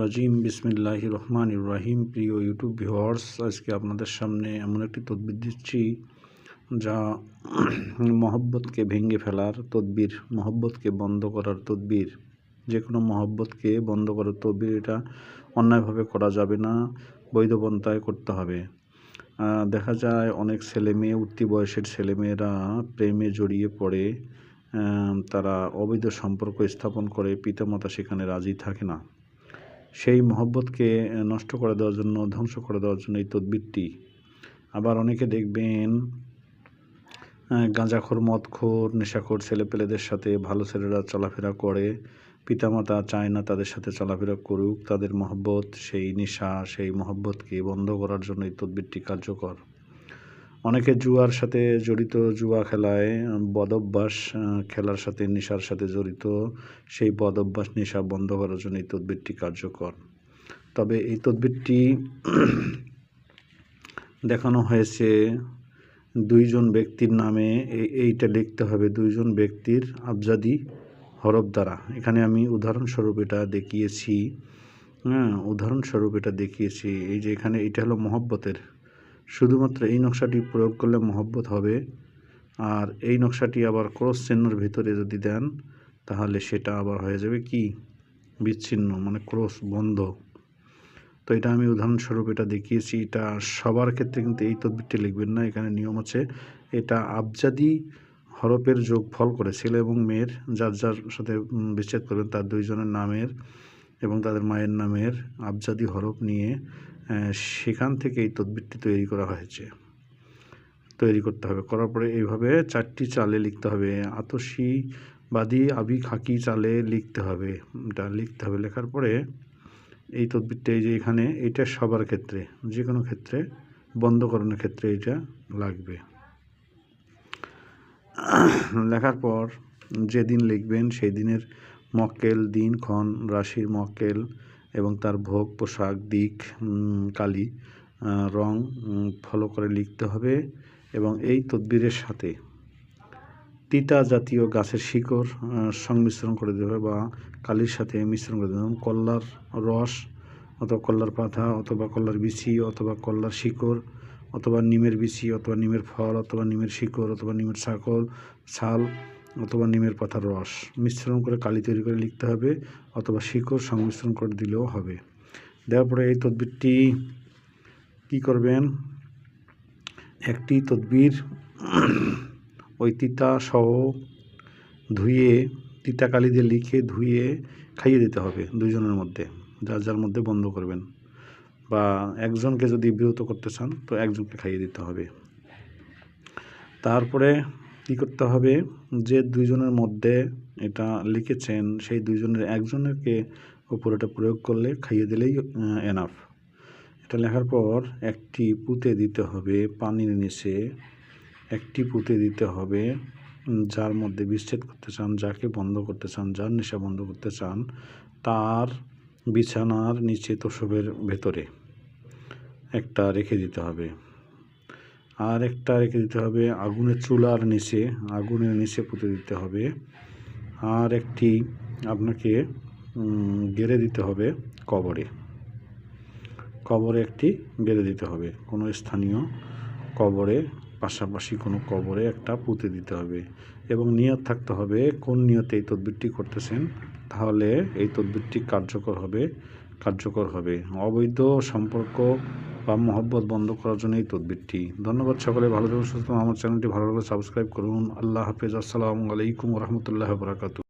রাজিম বিসমিল্লাহ রহমান ইব্রাহিম প্রিয় ইউটিউব ভিউয়ার্স, আজকে আপনাদের সামনে এমন একটি তদবির দিচ্ছি, যা মহব্বতকে ভেঙে ফেলার তদবির, মহব্বতকে বন্ধ করার তদবির। যে কোনো মহব্বতকে বন্ধ করার তদবির, এটা অন্যায়ভাবে করা যাবে না বৈধ পন্থায় করতে হবে। দেখা যায় অনেক ছেলে মেয়ে উঠতি বয়সের ছেলেমেয়েরা প্রেমে জড়িয়ে পড়ে তারা অবৈধ সম্পর্ক স্থাপন করে পিতামাতা সেখানে রাজি থাকে না। সেই মহব্বতকে নষ্ট করে দেওয়ার জন্য, ধ্বংস করে দেওয়ার জন্য এই তদবিরটি। আবার অনেকে দেখবেন গাঁজাখোর, মদখোর, নেশাখোর ছেলেপেলেদের সাথে ভালো ছেলেরা চলাফেরা করে। পিতামাতা চায় না তাদের সাথে চলাফেরা করুক। তাদের মহব্বত, সেই নেশা, সেই মহব্বতকে বন্ধ করার জন্য এই তদবিরটি কার্যকর। অনেকে জুয়ার সাথে জড়িত, জুয়া খেলায় বদভ্যাস খেলার সাথে, নেশার সাথে জড়িত, সেই বদভ্যাস, নেশা বন্ধ করার জন্য এই তদবিরটি কার্যকর। তবে এই তদবিরটি দেখানো হয়েছে দুইজন ব্যক্তির নামে। এইটা লিখতে হবে, দুইজন ব্যক্তির আবজাদি হরফ দ্বারা। এখানে আমি উদাহরণস্বরূপ এটা দেখিয়েছি হ্যাঁ উদাহরণস্বরূপ এটা দেখিয়েছি। এই যে এখানে এটা হলো মহব্বতের শুধুমাত্র এই নকশাটি প্রয়োগ করলে মহব্বত হবে। আর এই নকশাটি আবার ক্রস চিহ্নর ভিতরে যদি দেন, তাহলে সেটা আবার হয়ে যাবে কি? বিচ্ছিন্ন মানে ক্রস বন্ধ। তো এটা আমি উদাহরণস্বরূপ এটা দেখিয়েছি। এটা সবার ক্ষেত্রে কিন্তু এই তদবিরটি লিখবেন না। এখানে নিয়ম আছে, এটা আবজাদি হরফের যোগ ফল করে ছেলে এবং মেয়ের, যার যার সাথে বিচ্ছেদ করবেন তার দুইজনের নামের এবং তাদের মায়ের নামের আবজাদি হরফ নিয়ে সেখান থেকে এই তদবিরটি তৈরি করা হয়েছে। তৈরি করতে হবে। করার পরে এইভাবে চারটি চালে লিখতে হবে। আতসি বাদি আবি খাকি চালে লিখতে হবে। এটা লিখতে হবে। লেখার পরে এই তদবিরটা এই যে এখানে, এটা সবার ক্ষেত্রে যে কোনো ক্ষেত্রে, বন্ধকরণের ক্ষেত্রে এটা লাগবে। লেখার পর যেদিন লিখবেন সেই দিনের মক্কেল, দিন, ক্ষণ, রাশির মক্কেল এবং তার ভোগ, পোশাক, দিক কালি রং ফলো করে লিখতে হবে এবং এই তদবিরের সাথে তিতা জাতীয় গাছের শিকড় সংমিশ্রণ করে দেবে বা কালির সাথে মিশ্রণ করে দেবে কল্লার রস অথবা কল্লার পাতা অথবা কল্লার বিচি অথবা কল্লার শিকড় অথবা নিমের বিচি অথবা নিমের ফল অথবা নিমের শিকড় অথবা নিমের শাকল ছাল অথবা নিমের পাতার রস। মিশ্রণ করে কালি তৈরি করে লিখতে হবে অথবা শিকড় সংমিশ্রণ করে দিলেও হবে। দেওয়ার পরে এই তদবিরটি কি করবেন? একটি তদবির ওই তিতা সহ ধুয়ে, তিতা কালি দিয়ে লিখে ধুয়ে খাইয়ে দিতে হবে দুইজনের মধ্যে। যার যার মধ্যে বন্ধ করবেন। বা একজনকে যদি বিরত করতে চান, তো একজনকে খাইয়ে দিতে হবে। তারপরে কী করতে হবে? যে দুইজনের মধ্যে এটা লিখেছেন, সেই দুইজনের একজনেরকে ওপর এটা প্রয়োগ করলে খাইয়ে দিলেই এনাফ এটা লেখার পর একটি পুঁতে দিতে হবে পানির নিচে। একটি পুঁতে দিতে হবে যার মধ্যে বিচ্ছেদ করতে চান, যাকে বন্ধ করতে চান, যার নেশা বন্ধ করতে চান, তার বিছানার নিচে তোষবের ভেতরে। একটা রেখে দিতে হবে। আর একটা রেখে দিতে হবে আগুনের চুলার নিচে, আগুনের নিচে পুঁতে দিতে হবে। আর একটি আপনাকে গেড়ে দিতে হবে কবরে। কবরে একটি গেড়ে দিতে হবে। কোনো স্থানীয় কবরে, পাশাপাশি কোনো কবরে একটা পুঁতে দিতে হবে। এবং নিয়ত থাকতে হবে, কোন নিয়তে এই তদবিরটি করতেছেন? তাহলে এই তদবিরটি কার্যকর হবে কার্যকর হবে। অবৈধ সম্পর্ক বা মহব্বত বন্ধ করার জন্য এই তদবিরটি। ধন্যবাদ সকলে, ভালো থাকুন, সুস্থ আমার চ্যানেলটি ভালো লাগলে সাবস্ক্রাইব করুন। আল্লাহ হাফিজ। আসসালামু আলাইকুম রহমতুল্লাহ বরাকাতু